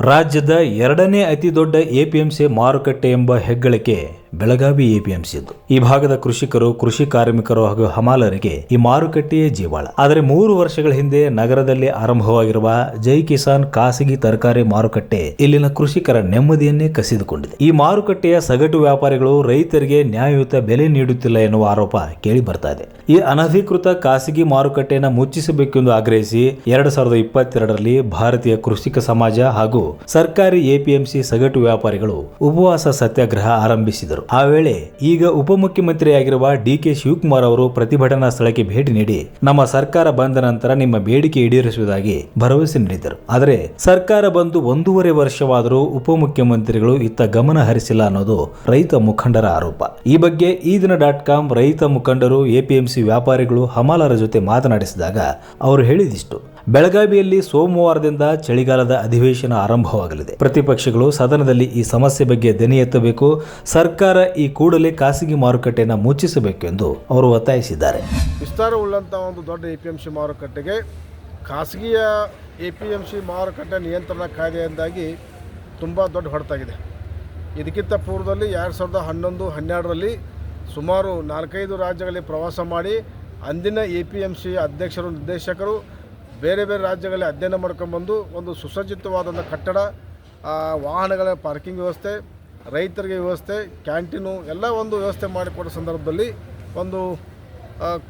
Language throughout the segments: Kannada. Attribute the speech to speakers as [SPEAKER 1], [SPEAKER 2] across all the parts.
[SPEAKER 1] ರಾಜ್ಯದ ಎರಡನೇ ಅತಿ ದೊಡ್ಡ ಎಪಿಎಂಸಿ ಮಾರುಕಟ್ಟೆ ಎಂಬ ಹೆಗ್ಗಳಿಕೆ. ಬೆಳಗಾವಿ ಎಪಿಎಂಸಿದ್ದು ಈ ಭಾಗದ ಕೃಷಿಕರು, ಕೃಷಿ ಕಾರ್ಮಿಕರು ಹಾಗೂ ಹಮಾಲರಿಗೆ ಈ ಮಾರುಕಟ್ಟೆಯೇ ಜೀವಾಳ. ಆದರೆ ಮೂರು ವರ್ಷಗಳ ಹಿಂದೆ ನಗರದಲ್ಲಿ ಆರಂಭವಾಗಿರುವ ಜೈ ಕಿಸಾನ್ ಖಾಸಗಿ ತರಕಾರಿ ಮಾರುಕಟ್ಟೆ ಇಲ್ಲಿನ ಕೃಷಿಕರ ನೆಮ್ಮದಿಯನ್ನೇ ಕಸಿದುಕೊಂಡಿದೆ. ಈ ಮಾರುಕಟ್ಟೆಯ ಸಗಟು ವ್ಯಾಪಾರಿಗಳು ರೈತರಿಗೆ ನ್ಯಾಯಯುತ ಬೆಲೆ ನೀಡುತ್ತಿಲ್ಲ ಎನ್ನುವ ಆರೋಪ ಕೇಳಿ ಬರ್ತಾ ಇದೆ. ಈ ಅನಧಿಕೃತ ಖಾಸಗಿ ಮಾರುಕಟ್ಟೆಯನ್ನು ಮುಚ್ಚಿಸಬೇಕೆಂದು ಆಗ್ರಹಿಸಿ ಎರಡ್ ಸಾವಿರದ ಇಪ್ಪತ್ತೆರಡರಲ್ಲಿ ಭಾರತೀಯ ಕೃಷಿಕ ಸಮಾಜ ಹಾಗೂ ಸರ್ಕಾರಿ ಎಪಿಎಂಸಿ ಸಗಟು ವ್ಯಾಪಾರಿಗಳು ಉಪವಾಸ ಸತ್ಯಾಗ್ರಹ ಆರಂಭಿಸಿದರು. ಆ ವೇಳೆ ಈಗ ಉಪಮುಖ್ಯಮಂತ್ರಿಯಾಗಿರುವ ಡಿ ಕೆ ಶಿವಕುಮಾರ್ ಅವರು ಪ್ರತಿಭಟನಾ ಸ್ಥಳಕ್ಕೆ ಭೇಟಿ ನೀಡಿ ನಮ್ಮ ಸರ್ಕಾರ ಬಂದ ನಂತರ ನಿಮ್ಮ ಬೇಡಿಕೆ ಈಡೇರಿಸುವುದಾಗಿ ಭರವಸೆ ನೀಡಿದರು ಆದರೆ ಸರ್ಕಾರ ಬಂದು ಒಂದೂವರೆ ವರ್ಷವಾದರೂ ಉಪಮುಖ್ಯಮಂತ್ರಿಗಳು ಇತ್ತ ಗಮನ ಹರಿಸಿಲ್ಲ ಅನ್ನೋದು ರೈತ ಮುಖಂಡರ ಆರೋಪ. ಈ ಬಗ್ಗೆ ಈ ದಿನ ಡಾಟ್ ಕಾಮ್ ರೈತ ಮುಖಂಡರು ಎಪಿಎಂಸಿ ವ್ಯಾಪಾರಿಗಳು ಹಮಾಲರ ಜೊತೆ ಮಾತನಾಡಿಸಿದಾಗ ಅವರು ಹೇಳಿದಿಷ್ಟು. ಬೆಳಗಾವಿಯಲ್ಲಿ ಸೋಮವಾರದಿಂದ ಚಳಿಗಾಲದ ಅಧಿವೇಶನ ಆರಂಭವಾಗಲಿದೆ. ಪ್ರತಿಪಕ್ಷಗಳು ಸದನದಲ್ಲಿ ಈ ಸಮಸ್ಯೆ ಬಗ್ಗೆ ದನಿ ಎತ್ತಬೇಕು. ಸರ್ಕಾರ ಈ ಕೂಡಲೇ ಖಾಸಗಿ ಮಾರುಕಟ್ಟೆಯನ್ನು ಮುಚ್ಚಿಸಬೇಕು ಎಂದು ಅವರು ಒತ್ತಾಯಿಸಿದ್ದಾರೆ.
[SPEAKER 2] ವಿಸ್ತಾರವುಳ್ಳಂಥ ಒಂದು ದೊಡ್ಡ ಎ ಪಿ ಎಂ ಸಿ ಮಾರುಕಟ್ಟೆಗೆ ಖಾಸಗಿಯ ಎ ಪಿ ಎಂ ಸಿ ಮಾರುಕಟ್ಟೆ ನಿಯಂತ್ರಣ ಕಾಯ್ದೆಯಿಂದಾಗಿ ತುಂಬ ದೊಡ್ಡ ಹೊಡೆತಾಗಿದೆ. ಇದಕ್ಕಿಂತ ಪೂರ್ವದಲ್ಲಿ ಎರಡು ಸಾವಿರದ ಹನ್ನೊಂದು, ಹನ್ನೆರಡರಲ್ಲಿ ಸುಮಾರು ನಾಲ್ಕೈದು ರಾಜ್ಯಗಳಲ್ಲಿ ಪ್ರವಾಸ ಮಾಡಿ ಅಂದಿನ ಎ ಪಿ ಎಂ ಸಿ ಅಧ್ಯಕ್ಷರು, ನಿರ್ದೇಶಕರು ಬೇರೆ ಬೇರೆ ರಾಜ್ಯಗಳಲ್ಲಿ ಅಧ್ಯಯನ ಮಾಡ್ಕೊಂಬಂದು ಒಂದು ಸುಸಜ್ಜಿತವಾದಂಥ ಕಟ್ಟಡ ವಾಹನಗಳ ಪಾರ್ಕಿಂಗ್ ವ್ಯವಸ್ಥೆ, ರೈತರಿಗೆ ವ್ಯವಸ್ಥೆ, ಕ್ಯಾಂಟೀನು ಎಲ್ಲ ಒಂದು ವ್ಯವಸ್ಥೆ ಮಾಡಿಕೊಡೋ ಸಂದರ್ಭದಲ್ಲಿ ಒಂದು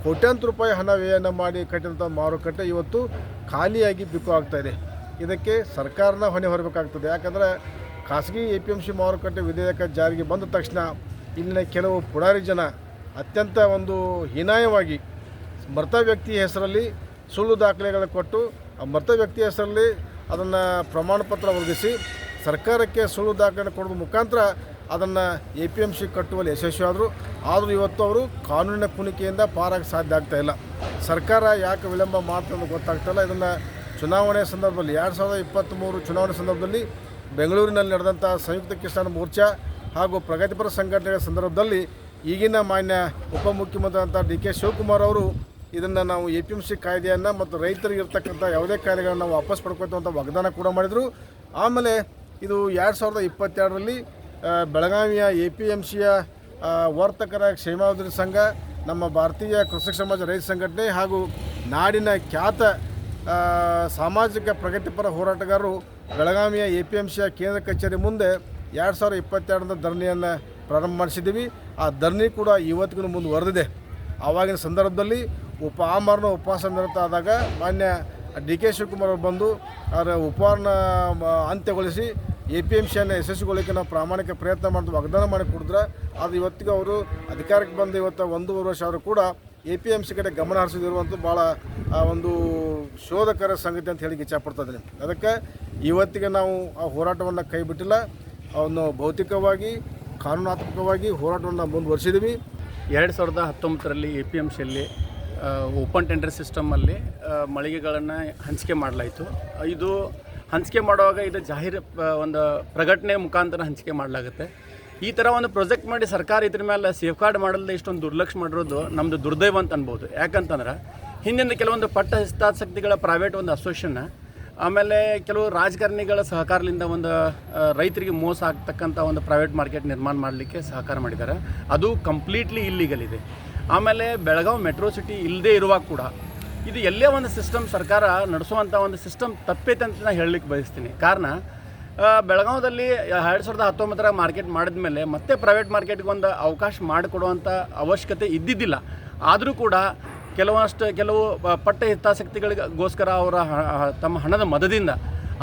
[SPEAKER 2] ಕೋಟ್ಯಾಂತರ ರೂಪಾಯಿ ಹಣ ವ್ಯಯನ ಮಾಡಿ ಕಟ್ಟಿದಂಥ ಮಾರುಕಟ್ಟೆ ಇವತ್ತು ಖಾಲಿಯಾಗಿ ಬಿಕ್ಕು ಆಗ್ತಾ ಇದೆ. ಇದಕ್ಕೆ ಸರ್ಕಾರನ ಹೊಣೆ ಹೊರಬೇಕಾಗ್ತದೆ. ಯಾಕಂದರೆ ಖಾಸಗಿ ಎ ಪಿ ಎಂ ಸಿ ಮಾರುಕಟ್ಟೆ ವಿಧೇಯಕ ಜಾರಿಗೆ ಬಂದ ತಕ್ಷಣ ಇಲ್ಲಿನ ಕೆಲವು ಪುಡಾರಿ ಜನ ಅತ್ಯಂತ ಒಂದು ಹೀನಾಯವಾಗಿ ಮೃತ ವ್ಯಕ್ತಿ ಹೆಸರಲ್ಲಿ ಸುಳ್ಳು ದಾಖಲೆಗಳನ್ನು ಕೊಟ್ಟು ಆ ಮೃತ ವ್ಯಕ್ತಿ ಹೆಸರಲ್ಲಿ ಅದನ್ನು ಪ್ರಮಾಣ ಪತ್ರ ಒದಗಿಸಿ ಸರ್ಕಾರಕ್ಕೆ ಸುಳ್ಳು ದಾಖಲೆ ಕೊಡೋದ್ರ ಮುಖಾಂತರ ಅದನ್ನು ಎ ಪಿ ಎಂ ಸಿ ಕಟ್ಟುವಲ್ಲಿ ಯಶಸ್ವಿಯಾದರು ಆದರೂ. ಇವತ್ತು ಅವರು ಕಾನೂನಿನ ಕುಣಿಕೆಯಿಂದ ಪಾರಾಗ ಸಾಧ್ಯ ಆಗ್ತಾ ಇಲ್ಲ. ಸರ್ಕಾರ ಯಾಕೆ ವಿಳಂಬ ಮಾಡ್ತದೆ ಗೊತ್ತಾಗ್ತಾಯಿಲ್ಲ ಇದನ್ನು ಚುನಾವಣೆ ಸಂದರ್ಭದಲ್ಲಿ ಎರಡು ಸಾವಿರದ ಇಪ್ಪತ್ತ್ಮೂರು ಚುನಾವಣೆ ಸಂದರ್ಭದಲ್ಲಿ ಬೆಂಗಳೂರಿನಲ್ಲಿ ನಡೆದಂಥ ಸಂಯುಕ್ತ ಕಿಸಾನ್ ಮೋರ್ಚಾ ಹಾಗೂ ಪ್ರಗತಿಪರ ಸಂಘಟನೆಗಳ ಸಂದರ್ಭದಲ್ಲಿ ಈಗಿನ ಮಾನ್ಯ ಉಪಮುಖ್ಯಮಂತ್ರಿ ಅಂತ ಡಿ ಕೆ ಶಿವಕುಮಾರ್ ಅವರು ಇದನ್ನು ನಾವು ಎ ಪಿ ಎಂ ಸಿ ಕಾಯ್ದೆಯನ್ನು ಮತ್ತು ರೈತರಿಗೆ ಇರ್ತಕ್ಕಂಥ ಯಾವುದೇ ಕಾಯ್ದೆಗಳನ್ನು ವಾಪಸ್ ಪಡ್ಕೊತೀವಿ ಅಂತ ವಾಗ್ದಾನ ಕೂಡ ಮಾಡಿದರು. ಆಮೇಲೆ ಇದು ಎರಡು ಸಾವಿರದ ಇಪ್ಪತ್ತೆರಡರಲ್ಲಿ ಬೆಳಗಾವಿಯ ಎ ಪಿ ಎಂ ಸಿಯ ವರ್ತಕರ ಕ್ಷೇಮಾಭಿವೃದ್ಧಿ ಸಂಘ, ನಮ್ಮ ಭಾರತೀಯ ಕೃಷಿ ಸಮಾಜ ರೈತ ಸಂಘಟನೆ ಹಾಗೂ ನಾಡಿನ ಖ್ಯಾತ ಸಾಮಾಜಿಕ ಪ್ರಗತಿಪರ ಹೋರಾಟಗಾರರು ಬೆಳಗಾವಿಯ ಎ ಪಿ ಎಂ ಸಿಯ ಕೇಂದ್ರ ಕಚೇರಿ ಮುಂದೆ ಎರಡು ಸಾವಿರದ ಇಪ್ಪತ್ತೆರಡರ ಧರಣಿಯನ್ನು ಪ್ರಾರಂಭ ಮಾಡಿಸಿದ್ದೀವಿ. ಆ ಧರಣಿ ಕೂಡ ಇವತ್ತಿಗೂ ಮುಂದುವರೆದಿದೆ. ಆವಾಗಿನ ಸಂದರ್ಭದಲ್ಲಿ ಉಪ ಆಮರಣ ಉಪವಾಸ ನಿರತ ಆದಾಗ ಮಾನ್ಯ ಡಿ ಕೆ ಶಿವಕುಮಾರ್ ಅವರು ಬಂದು ಅವರ ಉಪಹಾರನ ಅಂತ್ಯಗೊಳಿಸಿ ಎ ಪಿ ಎಂ ಸಿಯನ್ನು ಯಶಸ್ವಿಗೊಳಿಕೆ ನಾವು ಪ್ರಾಮಾಣಿಕ ಪ್ರಯತ್ನ ಮಾಡಿದ ವಾಗ್ದಾನ ಮಾಡಿ ಕೊಡಿದ್ರೆ ಅದು ಇವತ್ತಿಗೆ ಅವರು ಅಧಿಕಾರಕ್ಕೆ ಬಂದು ಇವತ್ತು ಒಂದೂವರೆ ವರ್ಷ ಆದರೂ ಕೂಡ ಎ ಪಿ ಎಂ ಸಿ ಕಡೆ ಗಮನ ಹರಿಸಿದಿರುವಂಥ ಭಾಳ ಒಂದು ಶೋಧಕರ ಸಂಗತಿ ಅಂತ ಹೇಳಿ ಇಚ್ಛಪಡ್ತದೆ ಅದಕ್ಕೆ ಇವತ್ತಿಗೆ ನಾವು ಆ ಹೋರಾಟವನ್ನು ಕೈ ಬಿಟ್ಟಿಲ್ಲ. ಅವನ್ನು ಭೌತಿಕವಾಗಿ, ಕಾನೂನಾತ್ಮಕವಾಗಿ ಹೋರಾಟವನ್ನು ಮುಂದುವರಿಸಿದ್ವಿ.
[SPEAKER 3] ಎರಡು ಸಾವಿರದ ಹತ್ತೊಂಬತ್ತರಲ್ಲಿ ಎ ಪಿ ಎಂ ಸಿಯಲ್ಲಿ ಓಪನ್ ಟೆಂಡರ್ ಸಿಸ್ಟಮಲ್ಲಿ ಮಳಿಗೆಗಳನ್ನು ಹಂಚಿಕೆ ಮಾಡಲಾಯಿತು. ಇದು ಹಂಚಿಕೆ ಮಾಡುವಾಗ ಇದು ಜಾಹೀರು ಒಂದು ಪ್ರಕಟಣೆ ಮುಖಾಂತರ ಹಂಚಿಕೆ ಮಾಡಲಾಗುತ್ತೆ. ಈ ಥರ ಒಂದು ಪ್ರೊಜೆಕ್ಟ್ ಮಾಡಿ ಸರ್ಕಾರ ಇದ್ರ ಮೇಲೆ ಸೇಫ್ ಕಾರ್ಡ್ ಮಾಡಲ್ದೆ ಇಷ್ಟೊಂದು ದುರ್ಲಕ್ಷ ಮಾಡಿರೋದು ನಮ್ಮದು ದುರ್ದೈವ ಅಂತ ಅನ್ಬೋದು. ಯಾಕಂತಂದ್ರೆ, ಹಿಂದಿನ ಕೆಲವೊಂದು ಪಟ್ಟ ಹಿತಾಸಕ್ತಿಗಳ ಪ್ರೈವೇಟ್ ಒಂದು ಅಸೋಸಿಯೇಷನ್ ಆಮೇಲೆ ಕೆಲವು ರಾಜಕಾರಣಿಗಳ ಸಹಕಾರದಿಂದ ಒಂದು ರೈತರಿಗೆ ಮೋಸ ಆಗ್ತಕ್ಕಂಥ ಒಂದು ಪ್ರೈವೇಟ್ ಮಾರ್ಕೆಟ್ ನಿರ್ಮಾಣ ಮಾಡಲಿಕ್ಕೆ ಸಹಕಾರ ಮಾಡಿದ್ದಾರೆ. ಅದು ಕಂಪ್ಲೀಟ್ಲಿ ಇಲ್ಲಿಗಲ್ ಇದೆ. ಆಮೇಲೆ ಬೆಳಗಾವಿ ಮೆಟ್ರೋ ಸಿಟಿ ಇಲ್ಲದೆ ಇರುವಾಗ ಕೂಡ ಇದು ಎಲ್ಲೇ ಒಂದು ಸಿಸ್ಟಮ್ ಸರ್ಕಾರ ನಡೆಸುವಂಥ ಒಂದು ಸಿಸ್ಟಮ್ ತಪ್ಪೈತೆ ಅಂತ ನಾನು ಹೇಳಲಿಕ್ಕೆ ಬಯಸ್ತೀನಿ. ಕಾರಣ ಬೆಳಗಾವಿದಲ್ಲಿ ಎರಡು ಸಾವಿರದ ಹತ್ತೊಂಬತ್ತರಾಗ ಮಾರ್ಕೆಟ್ ಮಾಡಿದ ಮೇಲೆ ಮತ್ತೆ ಪ್ರೈವೇಟ್ ಮಾರ್ಕೆಟ್ಗೆ ಒಂದು ಅವಕಾಶ ಮಾಡಿಕೊಡುವಂಥ ಅವಶ್ಯಕತೆ ಇದ್ದಿದ್ದಿಲ್ಲ. ಆದರೂ ಕೂಡ ಕೆಲವಷ್ಟು ಕೆಲವು ಪಟ್ಟ ಹಿತಾಸಕ್ತಿಗಳಿಗೋಸ್ಕರ ಅವರ ತಮ್ಮ ಹಣದ ಮದದಿಂದ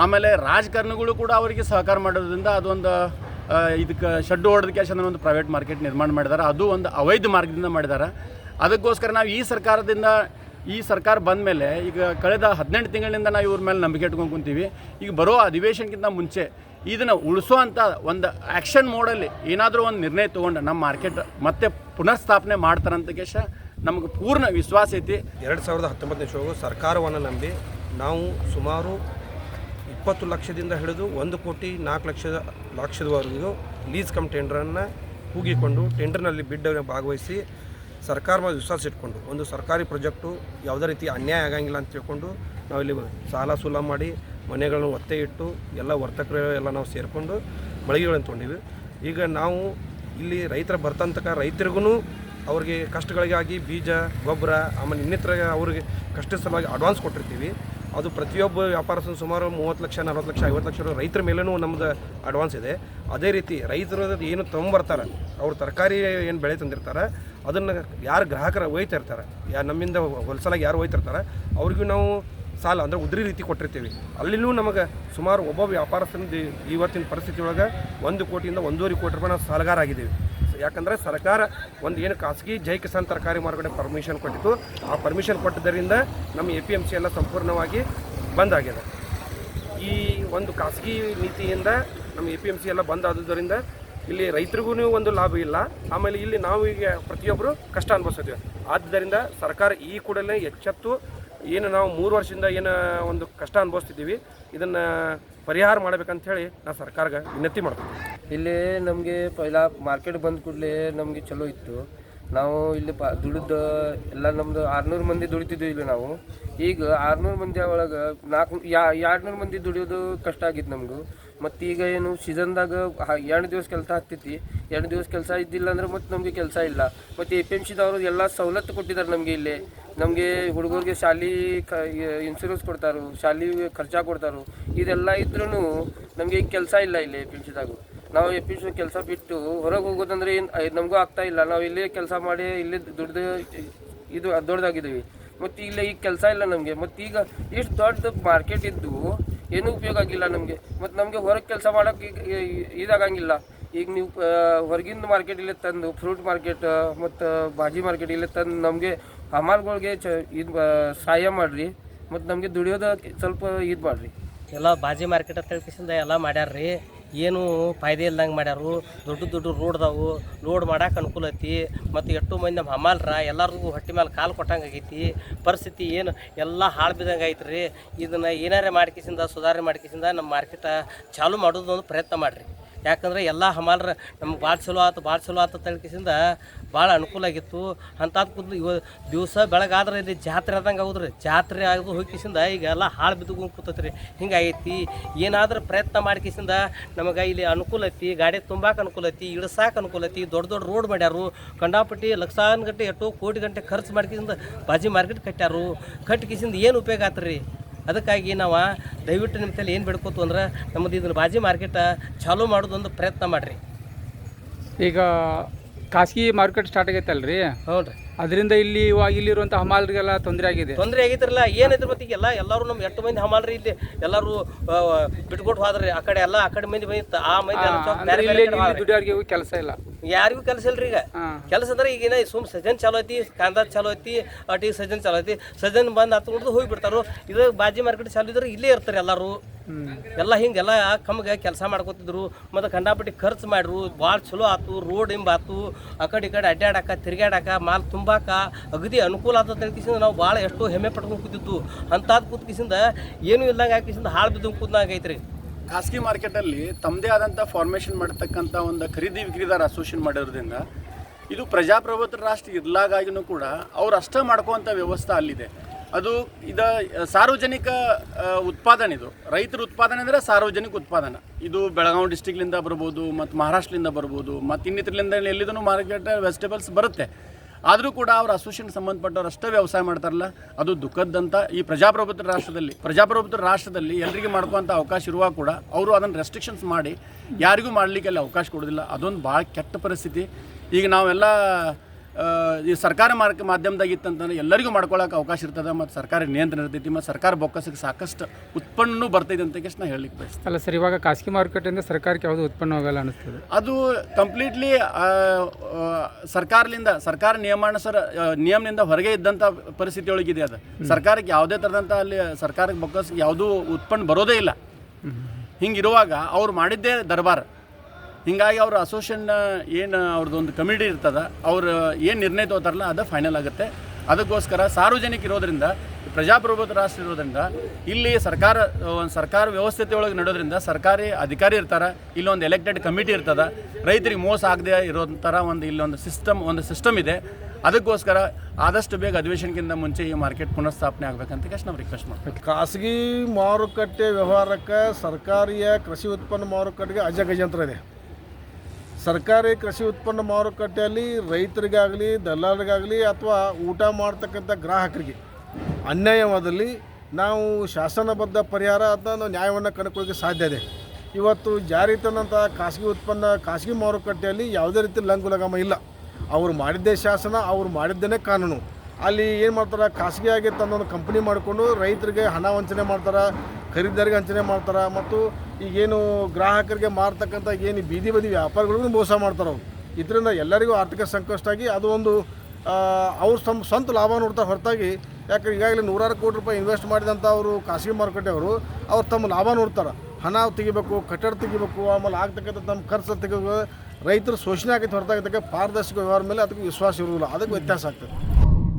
[SPEAKER 3] ಆಮೇಲೆ ರಾಜಕಾರಣಿಗಳು ಕೂಡ ಅವರಿಗೆ ಸಹಕಾರ ಮಾಡೋದ್ರಿಂದ ಅದೊಂದು ಇದಕ್ಕೆ ಶಡ್ಡು ಕ್ಯಾಶ್ ಅಂದ್ರೆ ಒಂದು ಪ್ರೈವೇಟ್ ಮಾರ್ಕೆಟ್ ನಿರ್ಮಾಣ ಮಾಡಿದ್ದಾರೆ ಅದು ಒಂದು ಅವೈಧ ಮಾರ್ಗದಿಂದ ಮಾಡಿದ್ದಾರೆ ಅದಕ್ಕೋಸ್ಕರ ನಾವು ಈ ಸರ್ಕಾರದಿಂದ, ಈ ಸರ್ಕಾರ ಬಂದ ಮೇಲೆ ಈಗ ಕಳೆದ ಹದಿನೆಂಟು ತಿಂಗಳಿಂದ ನಾವು ಇವ್ರ ಮೇಲೆ ನಂಬಿಕೆ ಇಟ್ಕೊಂಡು ಕುಂತೀವಿ. ಈಗ ಬರೋ ಅಧಿವೇಶನಕ್ಕಿಂತ ಮುಂಚೆ ಇದನ್ನು ಉಳಿಸುವಂಥ ಒಂದು ಆ್ಯಕ್ಷನ್ ಮೋಡಲ್ಲಿ ಏನಾದರೂ ಒಂದು ನಿರ್ಣಯ ತೊಗೊಂಡು ನಮ್ಮ ಮಾರ್ಕೆಟ್ ಮತ್ತೆ ಪುನಃಸ್ಥಾಪನೆ ಮಾಡ್ತಾರಂತ ಕೇಶ, ನಮಗೆ ಪೂರ್ಣ ವಿಶ್ವಾಸ ಐತಿ.
[SPEAKER 4] ಎರಡು ಸಾವಿರದ ಹತ್ತೊಂಬತ್ತನೇ ಶೋಗು ಸರ್ಕಾರವನ್ನು ನಂಬಿ ನಾವು ಸುಮಾರು ಇಪ್ಪತ್ತು ಲಕ್ಷದಿಂದ ಹಿಡಿದು ಒಂದು ಕೋಟಿ ನಾಲ್ಕು ಲಕ್ಷದ ಲಕ್ಷದವರೆಗೂ ಲೀಸ್ ಕಮ್ ಟೆಂಡರನ್ನು ಕೂಗಿಕೊಂಡು ಟೆಂಡರ್ನಲ್ಲಿ ಬಿಡ್ ಭಾಗವಹಿಸಿ ಸರ್ಕಾರ ಮೇಲೆ ವಿಶ್ವಾಸ ಇಟ್ಕೊಂಡು, ಒಂದು ಸರ್ಕಾರಿ ಪ್ರಾಜೆಕ್ಟು ಯಾವುದೇ ರೀತಿ ಅನ್ಯಾಯ ಆಗಂಗಿಲ್ಲ ಅಂತ ತಿಳ್ಕೊಂಡು ನಾವಿಲ್ಲಿ ಸಾಲ ಸೂಲ ಮಾಡಿ ಮನೆಗಳನ್ನು ಒತ್ತೆ ಇಟ್ಟು ಎಲ್ಲ ವರ್ತಕರು ಎಲ್ಲ ನಾವು ಸೇರಿಕೊಂಡು ಮಳಿಗೆಗಳನ್ನು ತೊಗೊಂಡಿವಿ. ಈಗ ನಾವು ಇಲ್ಲಿ ರೈತರ ಬರ್ತಂತಕ ರೈತರಿಗೂ ಅವ್ರಿಗೆ ಕಷ್ಟಗಳಿಗಾಗಿ ಬೀಜ, ಗೊಬ್ಬರ, ಆಮೇಲೆ ಇನ್ನಿತರ ಅವ್ರಿಗೆ ಕಷ್ಟ ಸಲುವಾಗಿ ಅಡ್ವಾನ್ಸ್ ಕೊಟ್ಟಿರ್ತೀವಿ. ಅದು ಪ್ರತಿಯೊಬ್ಬ ವ್ಯಾಪಾರಸ್ಥನ ಸುಮಾರು ಮೂವತ್ತು ಲಕ್ಷ, ನಲ್ವತ್ತು ಲಕ್ಷ, ಐವತ್ತು ಲಕ್ಷ ರೈತರ ಮೇಲೂ ನಮ್ದು ಅಡ್ವಾನ್ಸ್ ಇದೆ. ಅದೇ ರೀತಿ ರೈತರು ಏನು ತೊಗೊಂಬರ್ತಾರೆ, ಅವ್ರು ತರಕಾರಿ ಏನು ಬೆಳೆ ತಂದಿರ್ತಾರೆ, ಅದನ್ನು ಯಾರು ಗ್ರಾಹಕರು ಒಯ್ತಾ ಇರ್ತಾರೆ, ಯಾ ನಮ್ಮಿಂದ ಹೊಲ್ಸಲಾಗಿ ಯಾರು ಒಯ್ತಿರ್ತಾರೆ ಅವ್ರಿಗೂ ನಾವು ಸಾಲ ಅಂದರೆ ಉದ್ರಿ ರೀತಿ ಕೊಟ್ಟಿರ್ತೀವಿ. ಅಲ್ಲಿನೂ ನಮಗೆ ಸುಮಾರು ಒಬ್ಬ ವ್ಯಾಪಾರಸ್ಥನ ಇವತ್ತಿನ ಪರಿಸ್ಥಿತಿ ಒಳಗೆ ಒಂದು ಕೋಟಿಯಿಂದ ಒಂದೂವರೆ ಕೋಟಿ ರೂಪಾಯಿ ನಾವು ಸಾಲಗಾರ ಆಗಿದ್ದೀವಿ. ಯಾಕಂದರೆ ಸರ್ಕಾರ ಒಂದು ಏನು ಖಾಸಗಿ ಜೈ ಕಿಸಾನ್ ತರಕಾರಿ ಮಾರುಕಟ್ಟೆ ಪರ್ಮಿಷನ್ ಕೊಟ್ಟಿತ್ತು. ಆ ಪರ್ಮಿಷನ್ ಕೊಟ್ಟಿದ್ದರಿಂದ ನಮ್ಮ ಎ ಪಿ ಎಂ ಸಿ ಎಲ್ಲ ಸಂಪೂರ್ಣವಾಗಿ ಬಂದ್ ಆಗಿದೆ. ಈ ಒಂದು ಖಾಸಗಿ ನೀತಿಯಿಂದ ನಮ್ಮ ಎ ಪಿ ಎಂ ಸಿ ಎಲ್ಲ ಬಂದ್ ಆದುದರಿಂದ ಇಲ್ಲಿ ರೈತರಿಗೂ ಒಂದು ಲಾಭ ಇಲ್ಲ. ಆಮೇಲೆ ಇಲ್ಲಿ ನಾವು ಈಗ ಪ್ರತಿಯೊಬ್ಬರು ಕಷ್ಟ ಅನುಭವಿಸ್ತೀವಿ ಆದ್ದರಿಂದ ಸರ್ಕಾರ ಈ ಕೂಡಲೇ ಎಚ್ಚೆತ್ತು ಏನು ನಾವು ಮೂರು ವರ್ಷದಿಂದ ಏನು ಒಂದು ಕಷ್ಟ ಅನುಭವಿಸ್ತಿದ್ದೀವಿ. ಇದನ್ನು ಪರಿಹಾರ ಮಾಡ್ಬೇಕಂತ ಹೇಳಿ ನಾನು ಸರ್ಕಾರಕ್ಕೆ ವಿನಂತಿ ಮಾಡ್ತೀನಿ.
[SPEAKER 5] ಇಲ್ಲಿ ನಮಗೆ ಪೈಲ ಮಾರ್ಕೆಟ್ ಬಂದ ಕೂಡಲೇ ನಮಗೆ ಚಲೋ ಇತ್ತು. ನಾವು ಇಲ್ಲಿ ಪ ದುಡಿದ ಎಲ್ಲ ನಮ್ಮದು ಆರುನೂರು ಮಂದಿ ದುಡಿತಿದ್ವಿ ಇಲ್ಲಿ ನಾವು. ಈಗ ಆರುನೂರು ಮಂದಿ ಒಳಗೆ ನಾಲ್ಕು ಯಾ ಎರಡು ನೂರು ಮಂದಿ ದುಡಿಯೋದು ಕಷ್ಟ ಆಗಿತ್ತು ನಮಗೂ. ಮತ್ತು ಈಗ ಏನು ಸೀಸನ್ದಾಗ ಎರಡು ದಿವಸ ಕೆಲಸ ಆಗ್ತೈತಿ ಎರಡು ದಿವಸ ಕೆಲಸ ಇದ್ದಿಲ್ಲ ಅಂದ್ರೆ ಮತ್ತೆ ನಮಗೆ ಕೆಲಸ ಇಲ್ಲ. ಮತ್ತು ಎ ಪಿ ಎಂ ಸಿದವರು ಎಲ್ಲ ಸವಲತ್ತು ಕೊಟ್ಟಿದ್ದಾರೆ ನಮಗೆ ಇಲ್ಲಿ. ನಮಗೆ ಹುಡುಗರಿಗೆ ಶಾಲಿ ಕ ಇನ್ಸೂರೆನ್ಸ್ ಕೊಡ್ತಾರೆ, ಶಾಲಿ ಖರ್ಚ ಕೊಡ್ತಾರೆ. ಇದೆಲ್ಲ ಇದ್ರೂ ನಮಗೆ ಕೆಲಸ ಇಲ್ಲ ಇಲ್ಲಿ ಎ ಪಿ ಎಂ ಸಿದಾಗೂ ನಾವು ಎ ಪಿ ಕೆಲಸ ಬಿಟ್ಟು ಹೊರಗೆ ಹೋಗೋದಂದ್ರೆ ಏನು ನಮಗೂ ಆಗ್ತಾ ಇಲ್ಲ. ನಾವು ಇಲ್ಲೇ ಕೆಲಸ ಮಾಡಿ, ಇಲ್ಲೇ ದುಡ್ದು, ಇದು ದೊಡ್ಡದಾಗಿದ್ದೀವಿ ಮತ್ತು ಇಲ್ಲೇ ಈಗ ಕೆಲಸ ಇಲ್ಲ ನಮಗೆ. ಮತ್ತು ಈಗ ಇಷ್ಟು ದೊಡ್ಡ ಮಾರ್ಕೆಟ್ ಇದ್ದು ಏನೂ ಉಪಯೋಗ ಆಗಿಲ್ಲ ನಮಗೆ. ಮತ್ತು ನಮಗೆ ಹೊರಗೆ ಕೆಲಸ ಮಾಡೋಕ್ಕೆ ಈಗ ಇದಾಗಂಗಿಲ್ಲ. ಈಗ ನೀವು ಹೊರಗಿಂದ ಮಾರ್ಕೆಟ್ ಇಲ್ಲೇ ತಂದು ಫ್ರೂಟ್ ಮಾರ್ಕೆಟ್ ಮತ್ತು ಭಾಜಿ ಮಾರ್ಕೆಟ್ ಇಲ್ಲೇ ತಂದು ನಮಗೆ ಹಮಾಲ್ಗಳಿಗೆ ಚ, ಇದು ಸಹಾಯ ಮಾಡಿರಿ. ಮತ್ತು ನಮಗೆ ದುಡಿಯೋದಕ್ಕೆ ಸ್ವಲ್ಪ ಇದು ಮಾಡಿರಿ.
[SPEAKER 6] ಎಲ್ಲ ಬಾಜಿ ಮಾರ್ಕೆಟ್ ಅಂತ ಹೇಳ್ಕಿಸಿಂದ ಎಲ್ಲ ಮಾಡ್ಯಾರ್ರಿ. ಏನು ಫಾಯ್ದೆ ಇಲ್ದಂಗೆ ಮಾಡ್ಯಾರು. ದೊಡ್ಡ ದೊಡ್ಡ ರೋಡ್ದಾವು ರೋಡ್ ಮಾಡಕ್ಕೆ ಅನುಕೂಲ ಐತಿ. ಮತ್ತು ಎಷ್ಟು ಮಂದಿ ನಮ್ಮ ಹಮಾಲ್ರ ಎಲ್ಲರಿಗೂ ಹೊಟ್ಟೆ ಮೇಲೆ ಕಾಲು ಕೊಟ್ಟಂಗೆ ಆಗೈತಿ. ಪರಿಸ್ಥಿತಿ ಏನು ಎಲ್ಲ ಹಾಳು ಬಿದ್ದಂಗೆ ಐತ್ರಿ. ರೀ ಇದನ್ನು ಏನಾರೇ ಮಾಡ್ಕಿಸಿಂದ ಸುಧಾರಣೆ ಮಾಡ್ಕಿಸಿಂದ ನಮ್ಮ ಮಾರ್ಕೆಟ ಚಾಲೂ ಮಾಡೋದು ಒಂದು ಪ್ರಯತ್ನ ಮಾಡಿರಿ. ಯಾಕಂದ್ರೆ ಎಲ್ಲ ಹಮಾಲ್ರ ನಮ್ಗೆ ಭಾಳ ಚಲೋ ಆತು, ಭಾಳ ಚಲೋ ಆತು ತಳ್ಕಿಸಿಂದ ಭಾಳ ಅನುಕೂಲ ಆಗಿತ್ತು. ಅಂತ ಕೂದಲು ಇವ ದಿವಸ ಬೆಳಗಾದ್ರೆ ಇಲ್ಲಿ ಜಾತ್ರೆ ಆದಂಗೆ ಹೌದ್ರಿ ಜಾತ್ರೆ ಆಗೋದು ಹೋಗಿಸಿಂದ ಈಗ ಎಲ್ಲ ಹಾಳು ಬಿದ್ದು ಕೂತೈತಿ ರೀ ಹಿಂಗಾಗೈತಿ ಏನಾದ್ರೂ ಪ್ರಯತ್ನ ಮಾಡ್ಕಿಸಿಂದ ನಮಗೆ ಇಲ್ಲಿ ಅನುಕೂಲ ಐತಿ, ಗಾಡಿ ತುಂಬಾಕ ಅನುಕೂಲ ಐತಿ ಇಳಿಸಾಕ ಅನುಕೂಲ ಐತಿ ದೊಡ್ಡ ದೊಡ್ಡ ರೋಡ್ ಮಾಡ್ಯಾರು. ಕಂಡಾಪಟ್ಟಿ ಲಕ್ಷಾನ್ ಗಂಟೆ ಎಷ್ಟೋ ಕೋಟಿ ಗಂಟೆ ಖರ್ಚು ಮಾಡ್ಕಿಸಿಂದ ಬಾಜಿ ಮಾರ್ಕೆಟ್ ಕಟ್ಟ್ಯಾರು. ಕಟ್ಕಿಸಿಂದ ಏನು ಉಪಯೋಗ ಆತ್ರಿ? ಅದಕ್ಕಾಗಿ ನಾವು ದಯವಿಟ್ಟು ನಿಮ್ಮ ತಲೆ ಏನು ಬಿಡ್ಕೋತು ಅಂದ್ರೆ ನಮ್ಮದು ಇದನ್ನ ಬಾಜಿ ಮಾರ್ಕೆಟ ಚಾಲೂ ಮಾಡೋದೊಂದು ಪ್ರಯತ್ನ ಮಾಡಿರಿ.
[SPEAKER 7] ಈಗ ಖಾಸಗಿ ಮಾರ್ಕೆಟ್ ಸ್ಟಾರ್ಟ್ ಆಗೈತಲ್ರಿ
[SPEAKER 6] ಹ್ಞೂ ರೀ
[SPEAKER 7] ಅದರಿಂದ ಇಲ್ಲಿ ಇವಾಗ ಇಲ್ಲಿರುವಂಥ ಹಮಾಲರಿಗೆಲ್ಲ ತೊಂದರೆ ಆಗಿದೆ.
[SPEAKER 6] ತೊಂದರೆ ಆಗೈತಿರಲ್ಲ ಏನೈತ್ರಿ ಮತ್ತೆ ಈಗ ಎಲ್ಲ ಎಲ್ಲರೂ ನಮ್ಮ ಎಷ್ಟು ಮಂದಿ ಹಮಾಲ್ರಿ ಇಲ್ಲಿ ಎಲ್ಲರೂ ಬಿಟ್ಕೊಟ್ಟು ಹೋದ್ರಿ. ಆ ಕಡೆ ಎಲ್ಲ ಆ ಕಡೆ ಮಂದಿ ಬಂದಿತ್ತು. ಆ ಮಂದಿ.
[SPEAKER 7] ದುಡಿಯೋರಿಗೆ ಕೆಲಸ ಇಲ್ಲ.
[SPEAKER 6] ಯಾರಿಗೂ ಕೆಲಸ ಇಲ್ರಿ ಈಗ. ಕೆಲಸ ಅಂದ್ರೆ ಈಗಿನ ಸುಮ್ ಸಜನ್ ಚಾಲು ಐತಿ ಕಾಂದಾ ಚಾಲು ಐತಿ ಅಟಿ ಸಜನ್ ಚಾಲು ಐತಿ. ಸಜನ್ ಬಂದು ಹತ್ತು ಹೋಗಿ ಬಿಡ್ತಾರು ಇದು ಬಾಜಿ ಮಾರ್ಕೆಟ್ ಚಾಲು ಇದ್ರೆ ಇಲ್ಲೇ ಇರ್ತಾರೆ ಎಲ್ಲರೂ. ಎಲ್ಲ ಹಿಂಗೆಲ್ಲ ಕಮ್ಗೆ ಕೆಲಸ ಮಾಡ್ಕೊತಿದ್ರು. ಮತ್ತು ಕಂಡಾಪಟ್ಟಿ ಖರ್ಚು ಮಾಡ್ರು. ಭಾಳ ಚಲೋ ಆತು ರೋಡ್ ಹಿಂಬ ಆತು ಆ ಕಡೆ ಈ ಕಡೆ ಅಡ್ಡಾಡಕ ತಿರ್ಗಾಡಕ ಮಾಲ್ ತುಂಬಾಕ ಅಗದಿ ಅನುಕೂಲ ಆತ ತಿಳ್ಕಿಸಿಂದ ನಾವು ಭಾಳ ಎಷ್ಟೋ ಹೆಮ್ಮೆ ಪಡ್ಕೊಂಡು ಕೂತಿದ್ದು ಅಂಥದ್ದು ಕೂತ್ಕಿಸಿಂದ ಏನೂ ಇಲ್ದಂಗೆ ಹಾಕಿಸಿಂದ ಹಾಳು ಬಿದ್ದು ಕೂತ್ನಾಗ ಐತ್ರಿ
[SPEAKER 3] ಖಾಸಗಿ ಮಾರ್ಕೆಟಲ್ಲಿ ತಮ್ಮದೇ ಆದಂಥ ಫಾರ್ಮೇಷನ್ ಮಾಡ್ತಕ್ಕಂಥ ಒಂದು ಖರೀದಿ ವಿಕ್ರಿದಾರ ಅಸೋಸಿಯೇಷನ್ ಮಾಡಿರೋದ್ರಿಂದ ಇದು ಪ್ರಜಾಪ್ರಭುತ್ವ ರಾಷ್ಟ್ರ ಇರ್ಲಾಗಾಗಿನೂ ಕೂಡ ಅವ್ರು ಅಷ್ಟೇ ಮಾಡ್ಕೋವಂಥ ವ್ಯವಸ್ಥೆ ಅಲ್ಲಿದೆ. ಅದು ಇದು ಸಾರ್ವಜನಿಕ ಉತ್ಪಾದನೆ ಇದು. ರೈತರ ಉತ್ಪಾದನೆ ಅಂದರೆ ಸಾರ್ವಜನಿಕ ಉತ್ಪಾದನೆ. ಇದು ಬೆಳಗಾವಿ ಡಿಸ್ಟಿಕ್ಲಿಂದ ಬರ್ಬೋದು, ಮತ್ತು ಮಹಾರಾಷ್ಟ್ರದಿಂದ ಬರ್ಬೋದು, ಮತ್ತು ಇನ್ನಿತರಲಿಂದ ಎಲ್ಲಿದೂ ಮಾರ್ಕೆಟ್ ವೆಜಿಟೇಬಲ್ಸ್ ಬರುತ್ತೆ. ಆದರೂ ಕೂಡ ಅವ್ರ ಅಸೋಸಿಯೇಷನ್ ಸಂಬಂಧಪಟ್ಟವ್ರು ಅಷ್ಟೇ ವ್ಯವಸಾಯ ಮಾಡ್ತಾರಲ್ಲ, ಅದು ದುಃಖದಂತ ಈ ಪ್ರಜಾಪ್ರಭುತ್ವ ರಾಷ್ಟ್ರದಲ್ಲಿ ಪ್ರಜಾಪ್ರಭುತ್ವ ರಾಷ್ಟ್ರದಲ್ಲಿ ಎಲ್ಲರಿಗೆ ಮಾಡ್ಕೊಳ್ತಾ ಅವಕಾಶ ಇರುವಾಗ ಕೂಡ ಅವರು ಅದನ್ನು ರೆಸ್ಟ್ರಿಕ್ಷನ್ಸ್ ಮಾಡಿ, ಯಾರಿಗೂ ಮಾಡಲಿಕ್ಕೆ ಅಲ್ಲಿ ಅವಕಾಶ ಕೊಡೋದಿಲ್ಲ. ಅದೊಂದು ಭಾಳ ಕೆಟ್ಟ ಪರಿಸ್ಥಿತಿ. ಈಗ ನಾವೆಲ್ಲ ಈ ಸರ್ಕಾರ ಮಾರ್ಕ ಮಾಧ್ಯಮದಾಗ ಇತ್ತಂತಂದ್ರೆ ಎಲ್ಲರಿಗೂ ಮಾಡ್ಕೊಳ್ಳೋಕೆ ಅವಕಾಶ ಇರ್ತದೆ ಮತ್ತು ಸರ್ಕಾರ ನಿಯಂತ್ರಣ ಇರ್ತೈತಿ ಮತ್ತು ಸರ್ಕಾರ ಬೊಕ್ಕಸಕ್ಕೆ ಸಾಕಷ್ಟು ಉತ್ಪನ್ನೂ ಬರ್ತೈತೆ ಅಂತ ನಾನು ಹೇಳಲಿಕ್ಕೆ ಬಯಸ್ತೀನಿ.
[SPEAKER 7] ಅಲ್ಲ ಸರ್ ಇವಾಗ ಖಾಸಗಿ ಮಾರುಕಟ್ಟೆಯಿಂದ ಸರ್ಕಾರಕ್ಕೆ ಯಾವುದು ಉತ್ಪನ್ನ ಆಗಲ್ಲ ಅನಿಸ್ತದೆ
[SPEAKER 3] ಅದು ಕಂಪ್ಲೀಟ್ಲಿ ಸರ್ಕಾರದಿಂದ ಸರ್ಕಾರ ನಿಯಮಾನುಸಾರ ನಿಯಮದಿಂದ ಹೊರಗೆ ಇದ್ದಂಥ ಪರಿಸ್ಥಿತಿ ಒಳಗಿದೆ ಅದು ಸರ್ಕಾರಕ್ಕೆ ಯಾವುದೇ ಥರದಂಥ ಅಲ್ಲಿ ಸರ್ಕಾರಕ್ಕೆ ಬೊಕ್ಕಸ್ ಯಾವುದೂ ಉತ್ಪನ್ನ ಬರೋದೇ ಇಲ್ಲ. ಹಿಂಗಿರುವಾಗ ಅವ್ರು ಮಾಡಿದ್ದೇ ದರ್ಬಾರ್. ಹಿಂಗಾಗಿ ಅವ್ರ ಅಸೋಸಿಯೇಷನ್ ಏನು ಅವ್ರದ್ದು ಒಂದು ಕಮಿಟಿ ಇರ್ತದೆ, ಅವ್ರ ಏನು ನಿರ್ಣಯ ತಗೋತಾರಲ್ಲ ಅದು ಫೈನಲ್ ಆಗುತ್ತೆ. ಅದಕ್ಕೋಸ್ಕರ ಸಾರ್ವಜನಿಕ ಇರೋದ್ರಿಂದ, ಪ್ರಜಾಪ್ರಭುತ್ವ ರಾಷ್ಟ್ರ ಇರೋದ್ರಿಂದ, ಇಲ್ಲಿ ಸರ್ಕಾರ, ಒಂದು ಸರ್ಕಾರ ವ್ಯವಸ್ಥೆಯೊಳಗೆ ಒಳಗೆ ಸರ್ಕಾರಿ ಅಧಿಕಾರಿ ಇರ್ತಾರೆ ಇಲ್ಲೊಂದು ಎಲೆಕ್ಟೆಡ್ ಕಮಿಟಿ ಇರ್ತದೆ, ರೈತರಿಗೆ ಮೋಸ ಆಗದೆ ಇರೋ ಥರ ಒಂದು ಇಲ್ಲೊಂದು ಸಿಸ್ಟಮ್ ಒಂದು ಸಿಸ್ಟಮ್ ಇದೆ. ಅದಕ್ಕೋಸ್ಕರ ಆದಷ್ಟು ಬೇಗ ಅಧಿವೇಶನಕ್ಕಿಂತ ಮುಂಚೆ ಈ ಮಾರ್ಕೆಟ್ ಪುನಃಸ್ಥಾಪನೆ ಆಗಬೇಕಂತ ಕಷ್ಟ ನಾವು ರಿಕ್ವೆಸ್ಟ್ ಮಾಡ್ತೀವಿ.
[SPEAKER 2] ಖಾಸಗಿ ಮಾರುಕಟ್ಟೆ ವ್ಯವಹಾರಕ್ಕೆ ಸರ್ಕಾರಿಯ ಕೃಷಿ ಉತ್ಪನ್ನ ಮಾರುಕಟ್ಟೆಗೆ ಅಜಗಜಂತ್ರ ಇದೆ. ಸರ್ಕಾರಿ ಕೃಷಿ ಉತ್ಪನ್ನ ಮಾರುಕಟ್ಟೆಯಲ್ಲಿ ರೈತರಿಗಾಗಲಿ, ದಲ್ಲಾಳಿಗಾಗಲಿ ಅಥವಾ ಊಟ ಮಾಡ್ತಕ್ಕಂಥ ಗ್ರಾಹಕರಿಗೆ ಅನ್ಯಾಯವಾದಲ್ಲಿ ನಾವು ಶಾಸನಬದ್ಧ ಪರಿಹಾರ ಅಥವಾ ನಾವು ನ್ಯಾಯವನ್ನು ಕಂಡುಕೊಳ್ಳೋಕ್ಕೆ ಸಾಧ್ಯ ಇದೆ. ಇವತ್ತು ಜಾರಿ ತಂದಂಥ ಖಾಸಗಿ ಉತ್ಪನ್ನ, ಖಾಸಗಿ ಮಾರುಕಟ್ಟೆಯಲ್ಲಿ ಯಾವುದೇ ರೀತಿ ಲಂಗುಲಗಮ ಇಲ್ಲ. ಅವ್ರು ಮಾಡಿದ್ದೇ ಶಾಸನ, ಅವ್ರು ಮಾಡಿದ್ದೇನೆ ಕಾನೂನು. ಅಲ್ಲಿ ಏನು ಮಾಡ್ತಾರೆ, ಖಾಸಗಿಯಾಗಿ ತನ್ನೊಂದು ಕಂಪ್ನಿ ಮಾಡಿಕೊಂಡು ರೈತರಿಗೆ ಹಣ ವಂಚನೆ ಮಾಡ್ತಾರೆ ಖರೀದಾರಿಗೆ ವಂಚನೆ ಮಾಡ್ತಾರೆ ಮತ್ತು ಈಗೇನು ಗ್ರಾಹಕರಿಗೆ ಮಾರ್ತಕ್ಕಂಥ ಏನು ಬೀದಿ ಬದಿ ವ್ಯಾಪಾರಿಗಳಿಗೂ ಮೋಸ ಮಾಡ್ತಾರೆ ಅವರು. ಇದರಿಂದ ಎಲ್ಲರಿಗೂ ಆರ್ಥಿಕ ಸಂಕಷ್ಟ ಆಗಿ ಅದು ಒಂದು ಅವ್ರು ತಮ್ಮ ಸ್ವಂತ ಲಾಭ ನೋಡ್ತಾ ಹೊರತಾಗಿ. ಯಾಕಂದ್ರೆ ಈಗಾಗಲೇ ನೂರಾರು ಕೋಟಿ ರೂಪಾಯಿ ಇನ್ವೆಸ್ಟ್ ಮಾಡಿದಂಥ ಅವರು ಖಾಸಗಿ ಮಾರುಕಟ್ಟೆಯವರು ಅವ್ರು ತಮ್ಮ ಲಾಭ ನೋಡ್ತಾರೆ. ಹಣ ತೆಗಿಬೇಕು, ಕಟ್ಟಡ ತೆಗಿಬೇಕು, ಆಮೇಲೆ ಆಗ್ತಕ್ಕಂಥ ತಮ್ಮ ಖರ್ಚು ತೆಗಿಬೇಕು ರೈತರು ಶೋಷಣೆ ಆಗೈತೆ ಹೊರತಾಗತಕ್ಕ ಪಾರದರ್ಶಕ ವ್ಯವಹಾರ ಮೇಲೆ ಅದಕ್ಕೆ ವಿಶ್ವಾಸ ಇರುವುದಿಲ್ಲ. ಅದಕ್ಕೆ ವ್ಯತ್ಯಾಸ ಆಗ್ತದೆ.